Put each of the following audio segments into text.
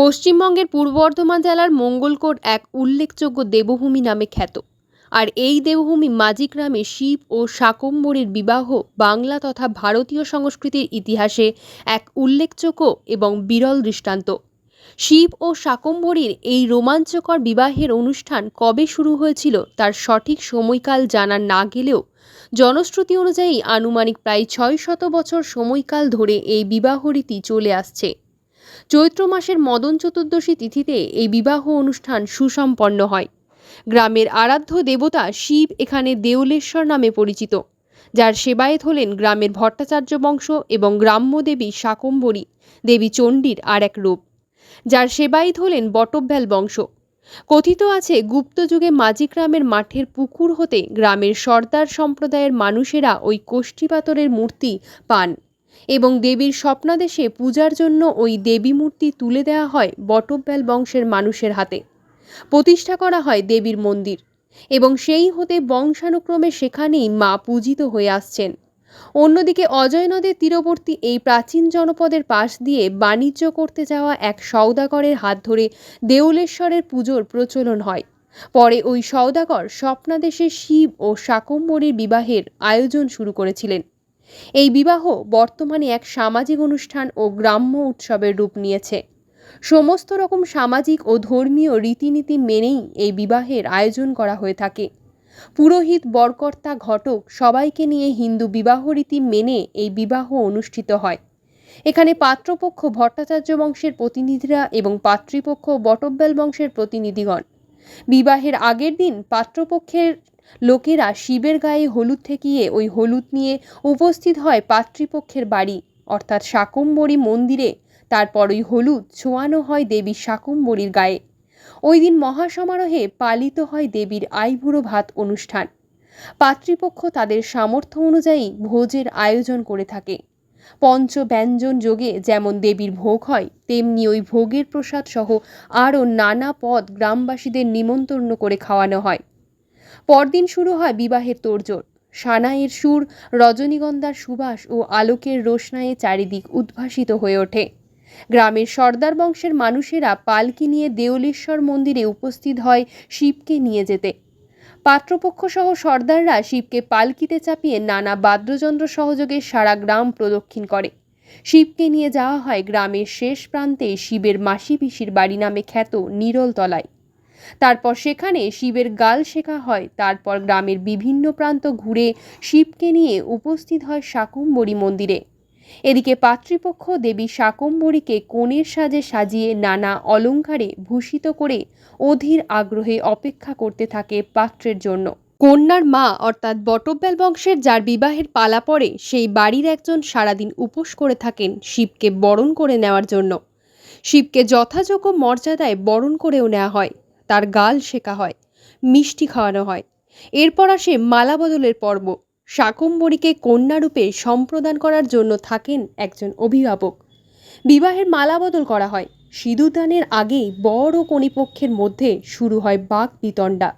পশ্চিমবঙ্গের পূর্ব বর্ধমান জেলার মঙ্গলকোট এক উল্লেখযোগ্য দেবভূমি নামে খ্যাত। আর এই দেবভূমি মাঝি গ্রামে শিব ও শাকম্বরীর বিবাহ বাংলা তথা ভারতীয় সংস্কৃতির ইতিহাসে এক উল্লেখযোগ্য এবং বিরল দৃষ্টান্ত। শিব ও শাকম্বরীর এই রোমাঞ্চকর বিবাহের অনুষ্ঠান কবে শুরু হয়েছিল তার সঠিক সময়কাল জানা না গেলেও জনশ্রুতি অনুযায়ী আনুমানিক প্রায় ছয় শত বছর সময়কাল ধরে এই বিবাহ রীতি চলে আসছে। চৈত্র মাসের মদন চতুর্দশী তিথিতে এই বিবাহ অনুষ্ঠান সুসম্পন্ন হয়। গ্রামের আরাধ্য দেবতা শিব এখানে দেউলেশ্বর নামে পরিচিত। যার সেবায়েত হলেন গ্রামের ভট্টাচার্য বংশ এবং গ্রাম্য দেবী শাকম্বরী দেবী চণ্ডীর আর এক রূপ। যার সেবায়েত হলেন বটব্যাল বংশ। কথিত আছে, গুপ্ত যুগে মাঝি গ্রামের মাঠের পুকুর হতে গ্রামের সর্দার সম্প্রদায়ের মানুষেরা ওই কোষ্ঠীপাতরের মূর্তি পান। এবং দেবীর স্বপ্নাদেশে পূজার জন্য ওই দেবী মূর্তি তুলে দেওয়া হয় বটব্যাল বংশের মানুষের হাতে। প্রতিষ্ঠা করা হয় দেবীর মন্দির এবং সেই হতে বংশানুক্রমে সেখানেই মা পূজিত হয়ে আসছেন। অন্যদিকে অজয় নদের তীরবর্তী এই প্রাচীন জনপদের পাশ দিয়ে বাণিজ্য করতে যাওয়া এক সওদাগরের হাত ধরে দেউলেশ্বরের পুজোর প্রচলন হয়। পরে ওই সওদাগর স্বপ্নাদেশে শিব ও শাকম্বরীর বিবাহের আয়োজন শুরু করেছিলেন। এই বিবাহ বর্তমানে এক সামাজিক অনুষ্ঠান ও গ্রাম্য উৎসবের রূপ নিয়েছে। সমস্ত রকম সামাজিক ও ধর্মীয় রীতিনীতি মেনেই এই বিবাহের আয়োজন করা হয়ে থাকে। পুরোহিত, বরকর্তা, ঘটক সবাইকে নিয়ে হিন্দু বিবাহ রীতি মেনে এই বিবাহ অনুষ্ঠিত হয়। এখানে পাত্রপক্ষ ভট্টাচার্য বংশের প্রতিনিধিরা এবং পাত্রীপক্ষ বটব্যাল বংশের প্রতিনিধিগণ। বিবাহের আগের দিন পাত্রপক্ষের লোকেরা শিবের গায়ে হলুদ ঠেকিয়ে ওই হলুদ নিয়ে উপস্থিত হয় পাত্রীপক্ষের বাড়ি। অর্থাৎ শাকম্বরী মন্দিরে। তারপর ওই হলুদ ছোঁয়ানো হয় দেবী শাকম্বরীর গায়ে। ওই দিন মহাসমারোহে পালিত হয় দেবীর আইবুড়ো ভাত অনুষ্ঠান। পাত্রীপক্ষ তাদের সামর্থ্য অনুযায়ী ভোজের আয়োজন করে থাকে। পঞ্চ ব্যঞ্জন যোগে যেমন দেবীর ভোগ হয়, তেমনি ওই ভোগের প্রসাদ সহ আরও নানা পদ গ্রামবাসীদের নিমন্ত্রণ করে খাওয়ানো হয়। পরদিন শুরু হয় বিবাহের তোড়জোড়। সানাইয়ের সুর, রজনীগন্ধার সুবাস ও আলোকের রোশনায়ে চারিদিক উদ্ভাসিত হয়ে ওঠে। গ্রামের সর্দার বংশের মানুষেরা পালকি নিয়ে দেউলেশ্বর মন্দিরে উপস্থিত হয় শিবকে নিয়ে যেতে। পাত্রপক্ষ সহ সর্দাররা শিবকে পালকিতে চাপিয়ে নানা বাদ্যযন্ত্র সহযোগে সারা গ্রাম প্রদক্ষিণ করে। শিবকে নিয়ে যাওয়া হয় গ্রামের শেষ প্রান্তে শিবের মাসি পিসির বাড়ি নামে খ্যাত নিরলতলায়। তারপর সেখানে শিবের গাল শেখা হয়, তারপর গ্রামের বিভিন্ন প্রান্ত ঘুরে শিবকে নিয়ে উপস্থিত হয় শাকম্বরী মন্দিরে। এদিকে পাত্রীপক্ষ দেবী শাকম্বরীকে কনের সাজে সাজিয়ে নানা অলঙ্কারে ভূষিত করে অধীর আগ্রহে অপেক্ষা করতে থাকে পাত্রের জন্য। কন্যার মা অর্থাৎ বটব্যাল বংশের যার বিবাহের পালা পড়ে, সেই বাড়ির একজন সারাদিন উপোস করে থাকেন শিবকে বরণ করে নেওয়ার জন্য। শিবকে যথাযোগ্য মর্যাদায় বরণ করেও নেওয়া হয়। তার গাল শেখা হয়, মিষ্টি খাওয়ানো হয়। এরপর আসে মালা বদলের পর্ব। শাকম্বরীকে কন্যারূপে সম্প্রদান করার জন্য থাকেন একজন অভিভাবক। বিবাহের মালা বদল করা হয়। সিঁদুরদানের আগেই বড় কণিপক্ষের মধ্যে শুরু হয় বাঘ বিতণ্ডা।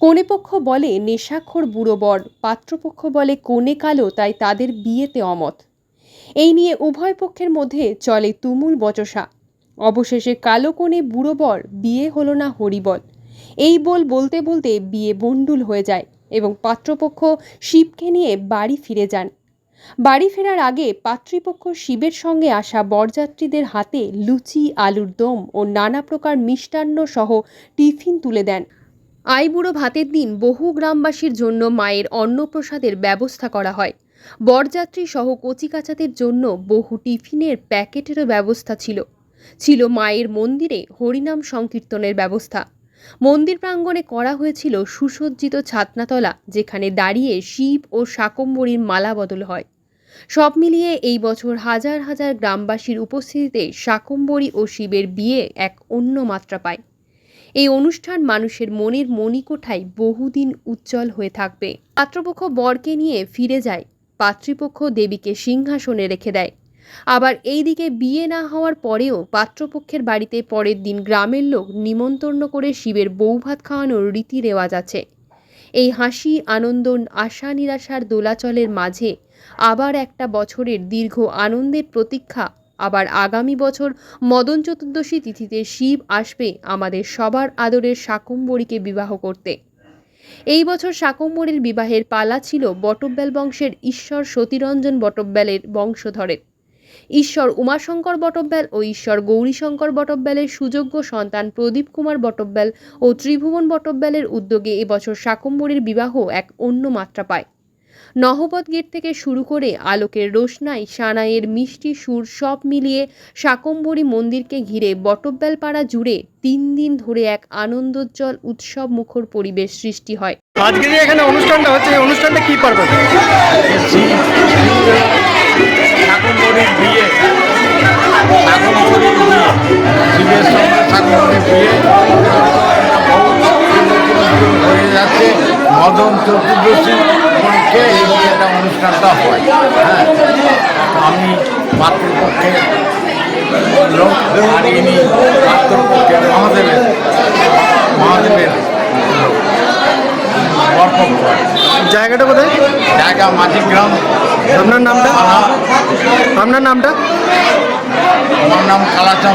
কনেপক্ষ বলে নেশাক্ষর বুড়ো বর, পাত্রপক্ষ বলে কনে কালো, তাই তাদের বিয়েতে অমত। এই নিয়ে উভয় পক্ষের মধ্যে চলে তুমুল বচসা। অবশেষে কালো কোণে বুড়ো বর বিয়ে হলো না হরিবল। এই বল বলতে বলতে বিয়ে বন্ডুল হয়ে যায় এবং পাত্রপক্ষ শিবকে নিয়ে বাড়ি ফিরে যান। বাড়ি ফেরার আগে পাত্রীপক্ষ শিবের সঙ্গে আসা বরযাত্রীদের হাতে লুচি, আলুর দম ও নানা প্রকার মিষ্টান্ন সহ টিফিন তুলে দেন। আইবুড়ো ভাতের দিন বহু গ্রামবাসীর জন্য মায়ের অন্নপ্রসাদের ব্যবস্থা করা হয়। বরযাত্রী সহ কচিকাচাদের জন্য বহু টিফিনের প্যাকেটেরও ব্যবস্থা ছিল। ছিল মায়ের মন্দিরে হরিনাম সংকীর্তনের ব্যবস্থা। মন্দির প্রাঙ্গণে করা হয়েছিল সুসজ্জিত ছাতনাতলা, যেখানে দাঁড়িয়ে শিব ও শাকম্বরীর মালা বদল হয়। সব মিলিয়ে এই বছর হাজার হাজার গ্রামবাসীর উপস্থিতিতে শাকম্বরী ও শিবের বিয়ে এক অন্য মাত্রা পায়। এই অনুষ্ঠান মানুষের মনের মণিকোঠায় বহুদিন উজ্জ্বল হয়ে থাকবে। পাত্রপক্ষ বরকে নিয়ে ফিরে যায় পাত্রীপক্ষ দেবীকে সিংহাসনে রেখে দেয়। আবার এই দিকে বিয়ে না হওয়ার পরেও পাত্রপক্ষের বাড়িতে পরের দিন গ্রামের লোক নিমন্ত্রণ করে শিবের বউ ভাত খাওয়ানোর রীতি রেওয়াজ আছে। এই হাসি, আনন্দ, আশা নিরাশার দোলাচলের মাঝে আবার একটা বছরের দীর্ঘ আনন্দের প্রতীক্ষা, আবার আগামী বছর মদন চতুর্দশী তিথিতে শিব আসবে আমাদের সবার আদরের শাকম্বরীকে বিবাহ করতে। এই বছর শাকম্বরীর বিবাহের পালা ছিল বটব্যাল বংশের ঈশ্বর সতীরঞ্জন বটব্যালের বংশধরের। ঈশ্বর উমাশঙ্কর বটব্যাল ও ঈশ্বর গৌরীশঙ্কর বটব্যালের সুযোগ্য সন্তান প্রদীপ কুমার বটব্যাল ও ত্রিভুবন বটব্যালের উদ্যোগে এবছর শাকম্বরীর বিবাহ এক অন্য মাত্রা পায়। নহবত গেট থেকে শুরু করে আলোকের রোশনাই সানাইয়ের মিষ্টি সুর সব মিলিয়ে শাকম্বরী মন্দিরকে ঘিরে বটব্যাল পাড়া জুড়ে তিন দিন ধরে এক আনন্দোজ্জ্বল উৎসব মুখর পরিবেশ সৃষ্টি হয়। আজকে যে এখানে অনুষ্ঠানটা হচ্ছে অনুষ্ঠানটা কি পারবে ঠাকুরবাড়ির বিয়ে। ঠাকুরবাড়ির বিয়ে। হয়ে যাচ্ছে, মদন চতুর্দশী এই বিয়েটা অনুষ্ঠানটা হয়? হ্যাঁ আমি পাত্রপক্ষে লোক আর ইনি পাত্রপক্ষে মহাদেবের মহাদেবের জায়গাটা কোথায়? জায়গা মাঝিগ্রাম আপনার নামটা? আপনার নামটা? আমার নাম কালাচাম